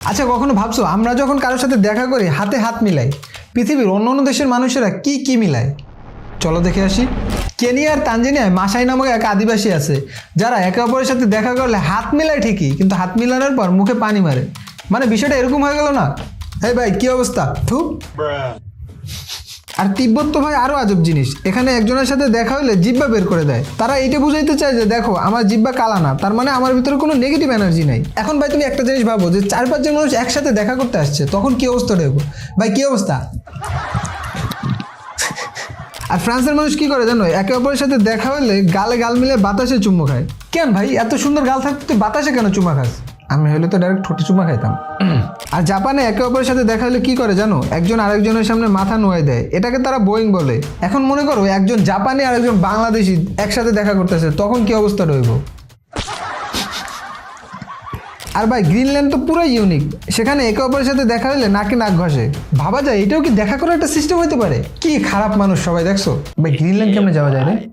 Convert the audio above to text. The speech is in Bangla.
আচ্ছা কখনো ভাবছ আমরা যখন কারোর সাথে দেখা করি, হাতে হাত মিলাই, পৃথিবীর অন্য অন্য দেশের মানুষেরা কি কি মিলায়? চলো দেখে আসি। কেনিয়ার তানজানিয়ায় মাসাই নামক এক আদিবাসী আছে, যারা একে অপরের সাথে দেখা করলে হাত মেলায় ঠিকই, কিন্তু হাত মিলানোর পর মুখে পানি মারে। মানে বিষয়টা এরকম হয়ে গেল না? এই ভাই, কি অবস্থা? থুপ আর তিব্বত তো ভাই আরও আজব জিনিস। এখানে একজনের সাথে দেখা হলে জিব্বা বের করে দেয়। তারা এইটা বুঝাইতে চায় যে, দেখো, আমার জিব্বা কালা না। তার মানে আমার ভিতরে কোনো নেগেটিভ এনার্জি নাই। এখন ভাই তুমি একটা জিনিস ভাবো যে, চার পাঁচজন মানুষ একসাথে দেখা করতে আসছে, তখন কি অবস্থা দেখব ভাই, কি অবস্থা? আর ফ্রান্সের মানুষ কি করে জানো? একে অপরের সাথে দেখা হলে গালে গাল মিলে বাতাসে চুম্বো খায়। কেন ভাই? এত সুন্দর গাল থাকতে বাতাসে কেন চুমা খাস? আমি হলে তো ডাইরেক্ট ঠোঁটে চুমা খাইতাম। আর জাপানে একে অপরের সাথে দেখা হলে কি করে জানো? একজন আরেকজনের সামনে মাথা নোয়াই দেয়। এটাকে তারা বোয়িং বলে। এখন মনে করো, একজন জাপানি আর একজন বাংলাদেশি একসাথে দেখা করতেছে, তখন কি অবস্থা রইব? আর ভাই, গ্রিনল্যান্ড তো পুরো ইউনিক সেখানে একে অপরের সাথে দেখা হলে নাকে নাক ঘষে। ভাবা যায়, এটাও কি দেখা করার একটা সিস্টেম হতে পারে? কি খারাপ মানুষ সবাই, দেখছ? ভাই, গ্রিনল্যান্ড কেমনে যাওয়া যায় রে?